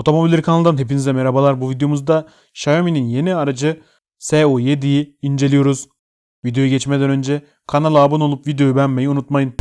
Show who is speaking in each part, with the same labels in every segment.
Speaker 1: Otomobilleri kanalından hepinize merhabalar. Bu videomuzda Xiaomi'nin yeni aracı SU7'yi inceliyoruz. Videoya geçmeden önce kanala abone olup videoyu beğenmeyi unutmayın.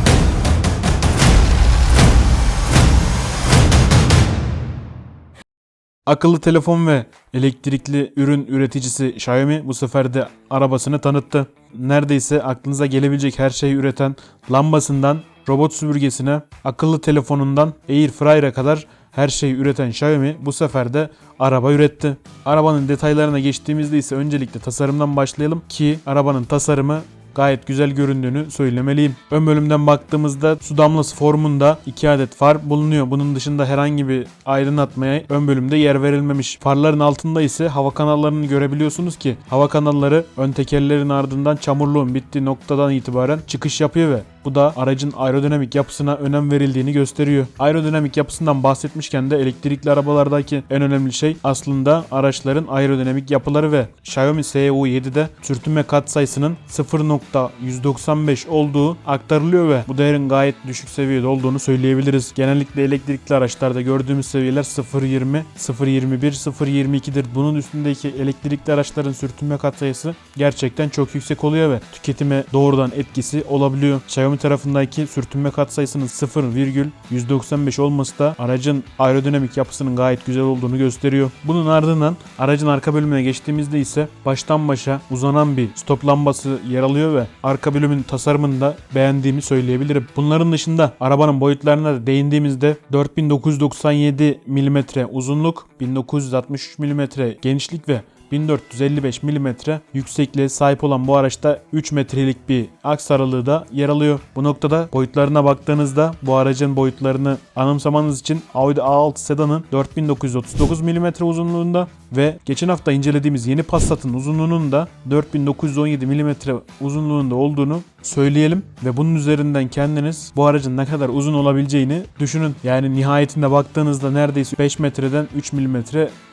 Speaker 1: Akıllı telefon ve elektrikli ürün üreticisi Xiaomi bu sefer de arabasını tanıttı. Neredeyse aklınıza gelebilecek her şeyi üreten lambasından robot süpürgesine, akıllı telefonundan Air Fryer'a kadar her şeyi üreten Xiaomi bu sefer de araba üretti. Arabanın detaylarına geçtiğimizde ise öncelikle tasarımdan başlayalım ki arabanın tasarımı gayet güzel göründüğünü söylemeliyim. Ön bölümden baktığımızda su damlası formunda 2 adet far bulunuyor. Bunun dışında herhangi bir aydınlatmaya ön bölümde yer verilmemiş. Farların altında ise hava kanallarını görebiliyorsunuz ki hava kanalları ön tekerlerin ardından çamurluğun bittiği noktadan itibaren çıkış yapıyor ve bu da aracın aerodinamik yapısına önem verildiğini gösteriyor. Aerodinamik yapısından bahsetmişken de elektrikli arabalardaki en önemli şey aslında araçların aerodinamik yapıları ve Xiaomi SU7'de sürtünme katsayısının 0.195 olduğu aktarılıyor ve bu değerin gayet düşük seviyede olduğunu söyleyebiliriz. Genellikle elektrikli araçlarda gördüğümüz seviyeler 0.20, 0.21, 0.22'dir. Bunun üstündeki elektrikli araçların sürtünme katsayısı gerçekten çok yüksek oluyor ve tüketime doğrudan etkisi olabiliyor. Xiaomi tarafındaki sürtünme katsayısının 0,195 olması da aracın aerodinamik yapısının gayet güzel olduğunu gösteriyor. Bunun ardından aracın arka bölümüne geçtiğimizde ise baştan başa uzanan bir stop lambası yer alıyor ve arka bölümün tasarımını da beğendiğimi söyleyebilirim. Bunların dışında arabanın boyutlarına da değindiğimizde 4997 mm uzunluk, 1963 mm genişlik ve 1455 mm yüksekliğe sahip olan bu araçta 3 metrelik bir aks aralığı da yer alıyor. Bu noktada boyutlarına baktığınızda bu aracın boyutlarını anımsamanız için Audi A6 sedanın 4939 mm uzunluğunda ve geçen hafta incelediğimiz yeni Passat'ın uzunluğunun da 4917 mm uzunluğunda olduğunu söyleyelim ve bunun üzerinden kendiniz bu aracın ne kadar uzun olabileceğini düşünün. Yani nihayetinde baktığınızda neredeyse 5 metreden 3 mm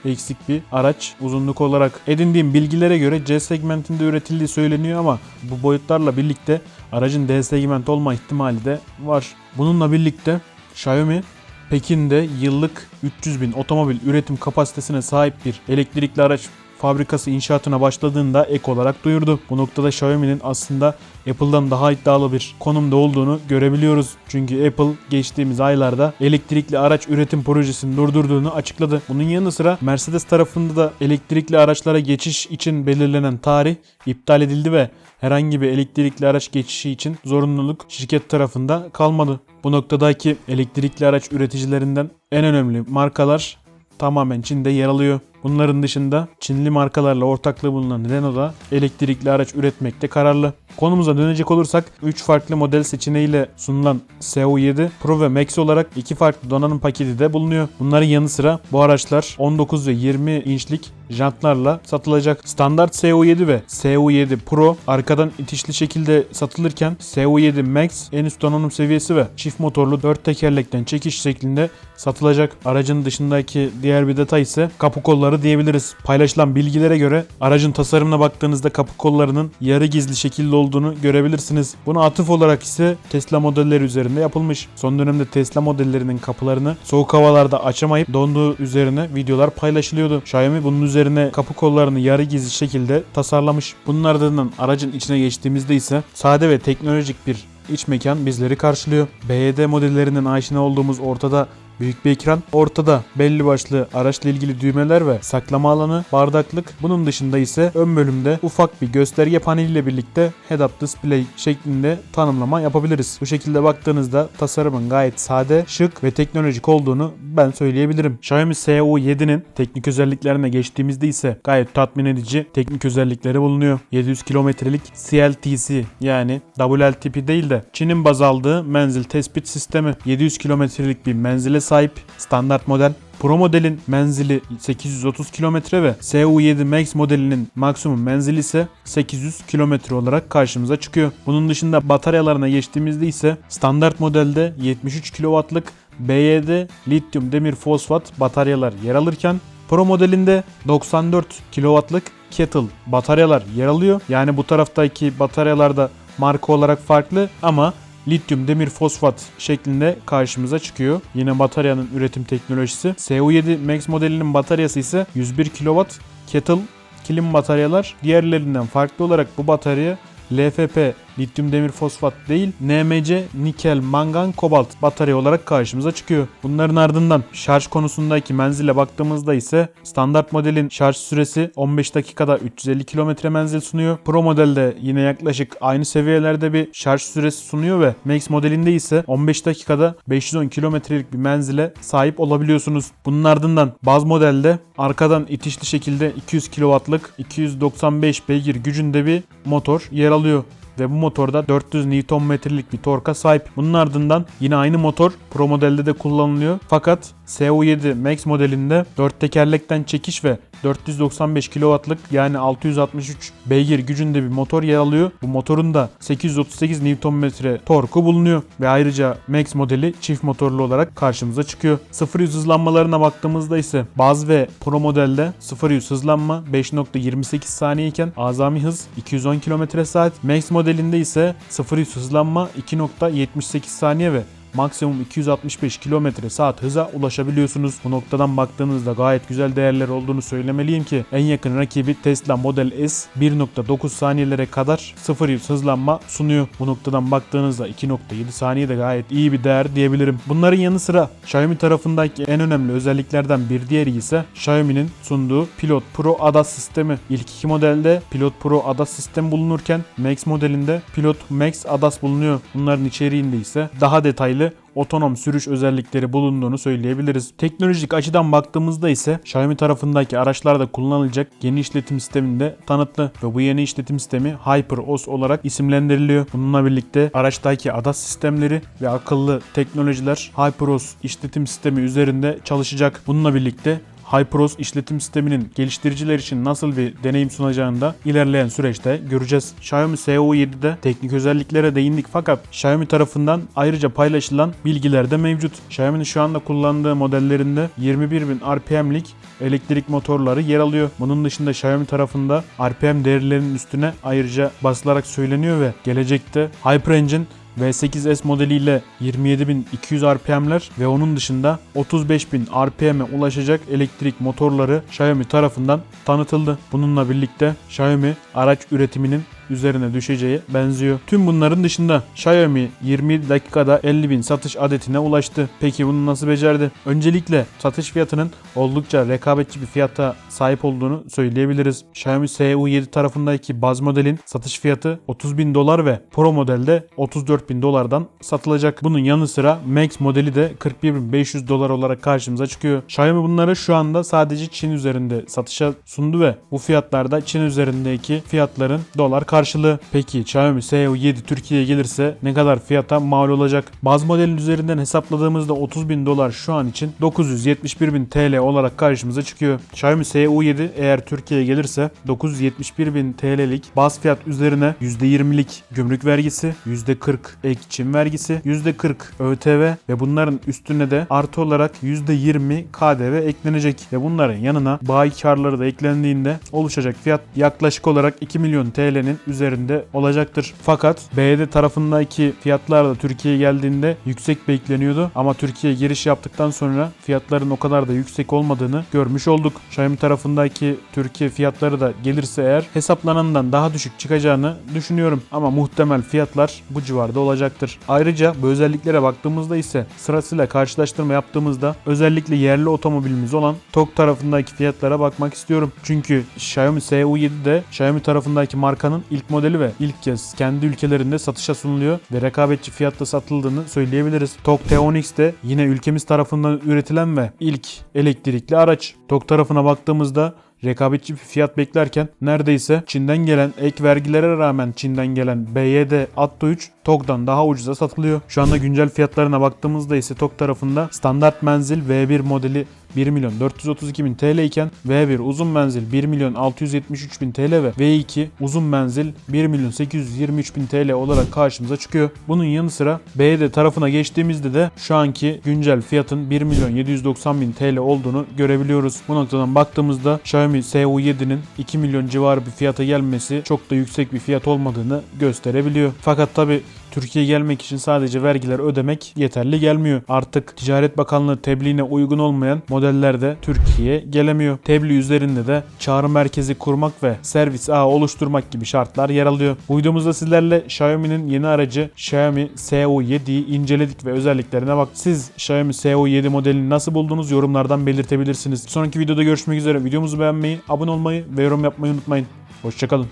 Speaker 1: eksik bir araç uzunluk olarak. Edindiğim bilgilere göre C segmentinde üretildiği söyleniyor ama bu boyutlarla birlikte aracın D segment olma ihtimali de var. Bununla birlikte Xiaomi Pekin'de yıllık 300 bin otomobil üretim kapasitesine sahip bir elektrikli araç fabrikası inşaatına başladığında ek olarak duyurdu. Bu noktada Xiaomi'nin aslında Apple'dan daha iddialı bir konumda olduğunu görebiliyoruz. Çünkü Apple geçtiğimiz aylarda elektrikli araç üretim projesini durdurduğunu açıkladı. Bunun yanı sıra Mercedes tarafında da elektrikli araçlara geçiş için belirlenen tarih iptal edildi ve herhangi bir elektrikli araç geçişi için zorunluluk şirket tarafında kalmadı. Bu noktadaki elektrikli araç üreticilerinden en önemli markalar tamamen Çin'de yer alıyor. Bunların dışında Çinli markalarla ortaklığı bulunan Renault da elektrikli araç üretmekte kararlı. Konumuza dönecek olursak 3 farklı model seçeneğiyle sunulan SU7 Pro ve Max olarak iki farklı donanım paketi de bulunuyor. Bunların yanı sıra bu araçlar 19 ve 20 inçlik jantlarla satılacak. Standart SU7 ve SU7 Pro arkadan itişli şekilde satılırken SU7 Max en üst donanım seviyesi ve çift motorlu 4 tekerlekten çekiş şeklinde satılacak. Aracın dışındaki diğer bir detay ise kapı kolları diyebiliriz. Paylaşılan bilgilere göre aracın tasarımına baktığınızda kapı kollarının yarı gizli şekilde olduğunu görebilirsiniz. Buna atıf olarak ise Tesla modelleri üzerinde yapılmış. Son dönemde Tesla modellerinin kapılarını soğuk havalarda açamayıp donduğu üzerine videolar paylaşılıyordu. Xiaomi bunun üzerine kapı kollarını yarı gizli şekilde tasarlamış. Bunun ardından aracın içine geçtiğimizde ise sade ve teknolojik bir iç mekan bizleri karşılıyor. BYD modellerinden aşina olduğumuz ortada Büyük bir ekran, ortada belli başlı araçla ilgili düğmeler ve saklama alanı, bardaklık. Bunun dışında ise ön bölümde ufak bir gösterge paneliyle birlikte head-up display şeklinde tanımlama yapabiliriz. Bu şekilde baktığınızda tasarımın gayet sade, şık ve teknolojik olduğunu ben söyleyebilirim. Xiaomi SU7'nin teknik özelliklerine geçtiğimizde ise gayet tatmin edici teknik özellikleri bulunuyor. 700 kilometrelik CLTC yani WLTP değil de Çin'in baz aldığı menzil tespit sistemi 700 kilometrelik bir menzile sahip standart model. Pro modelin menzili 830 km ve SU7 Max modelinin maksimum menzili ise 800 km olarak karşımıza çıkıyor. Bunun dışında bataryalarına geçtiğimizde ise standart modelde 73 kW'lık BYD lityum demir fosfat bataryalar yer alırken Pro modelinde 94 kW'lık Kettle bataryalar yer alıyor. Yani bu taraftaki bataryalar da marka olarak farklı ama lityum demir fosfat şeklinde karşımıza çıkıyor. Yine bataryanın üretim teknolojisi. SU7 Max modelinin bataryası ise 101 kW kettle kilim bataryalar. Diğerlerinden farklı olarak bu batarya LFP lityum demir fosfat değil NMC nikel mangan kobalt batarya olarak karşımıza çıkıyor. Bunların ardından şarj konusundaki menzile baktığımızda ise standart modelin şarj süresi 15 dakikada 350 km menzil sunuyor. Pro modelde yine yaklaşık aynı seviyelerde bir şarj süresi sunuyor ve Max modelinde ise 15 dakikada 510 kilometrelik bir menzile sahip olabiliyorsunuz. Bunun ardından baz modelde arkadan itişli şekilde 200 kW'lık 295 beygir gücünde bir motor yer alıyor ve bu motorda 400 Nm'lik bir torka sahip. Bunun ardından yine aynı motor Pro modelde de kullanılıyor. Fakat SU7 Max modelinde 4 tekerlekten çekiş ve 495 kW'lık yani 663 beygir gücünde bir motor yer alıyor. Bu motorun da 838 Nm torku bulunuyor ve ayrıca Max modeli çift motorlu olarak karşımıza çıkıyor. 0-100 hızlanmalarına baktığımızda ise baz ve Pro modelde 0-100 hızlanma 5.28 saniye iken azami hız 210 km saat. Max modelinde ise 0-100 hızlanma 2.78 saniye ve maksimum 265 km saat hıza ulaşabiliyorsunuz. Bu noktadan baktığınızda gayet güzel değerler olduğunu söylemeliyim ki en yakın rakibi Tesla Model S 1.9 saniyelere kadar 0 hızlanma sunuyor. Bu noktadan baktığınızda 2.7 saniye de gayet iyi bir değer diyebilirim. Bunların yanı sıra Xiaomi tarafındaki en önemli özelliklerden bir diğeri ise Xiaomi'nin sunduğu Pilot Pro ADAS sistemi. İlk iki modelde Pilot Pro ADAS sistemi bulunurken Max modelinde Pilot Max ADAS bulunuyor. Bunların içeriğinde ise daha detaylı otonom sürüş özellikleri bulunduğunu söyleyebiliriz. Teknolojik açıdan baktığımızda ise Xiaomi tarafındaki araçlarda kullanılacak yeni işletim sisteminde tanıtlı ve bu yeni işletim sistemi HyperOS olarak isimlendiriliyor. Bununla birlikte araçtaki ADAS sistemleri ve akıllı teknolojiler HyperOS işletim sistemi üzerinde çalışacak. Bununla birlikte HyperOS işletim sisteminin geliştiriciler için nasıl bir deneyim sunacağını da ilerleyen süreçte göreceğiz. Xiaomi SU7'de teknik özelliklere değindik fakat Xiaomi tarafından ayrıca paylaşılan bilgiler de mevcut. Xiaomi'nin şu anda kullandığı modellerinde 21.000 RPM'lik elektrik motorları yer alıyor. Bunun dışında Xiaomi tarafında RPM değerlerinin üstüne ayrıca basılarak söyleniyor ve gelecekte HyperEngine V8S modeliyle 27.200 RPM'ler ve onun dışında 35.000 RPM'e ulaşacak elektrik motorları Xiaomi tarafından tanıtıldı. Bununla birlikte Xiaomi araç üretiminin üzerine düşeceği benziyor. Tüm bunların dışında Xiaomi 20 dakikada 50.000 satış adetine ulaştı. Peki bunu nasıl becerdi? Öncelikle satış fiyatının oldukça rekabetçi bir fiyata sahip olduğunu söyleyebiliriz. Xiaomi SU7 tarafındaki baz modelin satış fiyatı 30.000 dolar ve Pro modelde 34.000 dolardan satılacak. Bunun yanı sıra Max modeli de 41.500 dolar olarak karşımıza çıkıyor. Xiaomi bunları şu anda sadece Çin üzerinde satışa sundu ve bu fiyatlarda Çin üzerindeki fiyatların dolar karşılığı. Peki Xiaomi SU7 Türkiye'ye gelirse ne kadar fiyata mal olacak? Baz modelin üzerinden hesapladığımızda 30.000 dolar şu an için 971.000 TL olarak karşımıza çıkıyor. Xiaomi SU7 eğer Türkiye'ye gelirse 971.000 TL'lik baz fiyat üzerine %20'lik gümrük vergisi, %40 ek çim vergisi, %40 ÖTV ve bunların üstüne de artı olarak %20 KDV eklenecek ve bunların yanına bayi karları da eklendiğinde oluşacak fiyat yaklaşık olarak 2 milyon TL'nin üzerinde olacaktır. Fakat BD tarafındaki fiyatlar da Türkiye'ye geldiğinde yüksek bekleniyordu ama Türkiye'ye giriş yaptıktan sonra fiyatların o kadar da yüksek olmadığını görmüş olduk. Xiaomi tarafındaki Türkiye fiyatları da gelirse eğer hesaplanandan daha düşük çıkacağını düşünüyorum ama muhtemel fiyatlar bu civarda olacaktır. Ayrıca bu özelliklere baktığımızda ise sırasıyla karşılaştırma yaptığımızda özellikle yerli otomobilimiz olan TOG tarafındaki fiyatlara bakmak istiyorum. Çünkü Xiaomi SU7'de Xiaomi tarafındaki markanın ilk modeli ve ilk kez kendi ülkelerinde satışa sunuluyor ve rekabetçi fiyatta satıldığını söyleyebiliriz. TOG T10X de yine ülkemiz tarafından üretilen ve ilk elektrikli araç. TOG tarafına baktığımızda rekabetçi bir fiyat beklerken neredeyse Çin'den gelen ek vergilere rağmen Çin'den gelen BYD Atto 3 TOG'dan daha ucuza satılıyor. Şu anda güncel fiyatlarına baktığımızda ise TOG tarafında standart menzil V1 modeli 1 milyon 432 bin TL iken V1 uzun menzil 1 milyon 673 bin TL ve V2 uzun menzil 1 milyon 823 bin TL olarak karşımıza çıkıyor. Bunun yanı sıra BD tarafına geçtiğimizde de şu anki güncel fiyatın 1 milyon 790 bin TL olduğunu görebiliyoruz. Bu noktadan baktığımızda Xiaomi SU7'nin 2 milyon civarı bir fiyata gelmesi çok da yüksek bir fiyat olmadığını gösterebiliyor. Fakat tabi Türkiye'ye gelmek için sadece vergiler ödemek yeterli gelmiyor. Artık Ticaret Bakanlığı tebliğine uygun olmayan modeller de Türkiye'ye gelemiyor. Tebliğ üzerinde de çağrı merkezi kurmak ve servis ağı oluşturmak gibi şartlar yer alıyor. Bu videomuzda sizlerle Xiaomi'nin yeni aracı Xiaomi SU7'yi inceledik ve özelliklerine bak. Siz Xiaomi SU7 modelini nasıl buldunuz yorumlardan belirtebilirsiniz. Sonraki videoda görüşmek üzere. Videomuzu beğenmeyi, abone olmayı ve yorum yapmayı unutmayın. Hoşçakalın.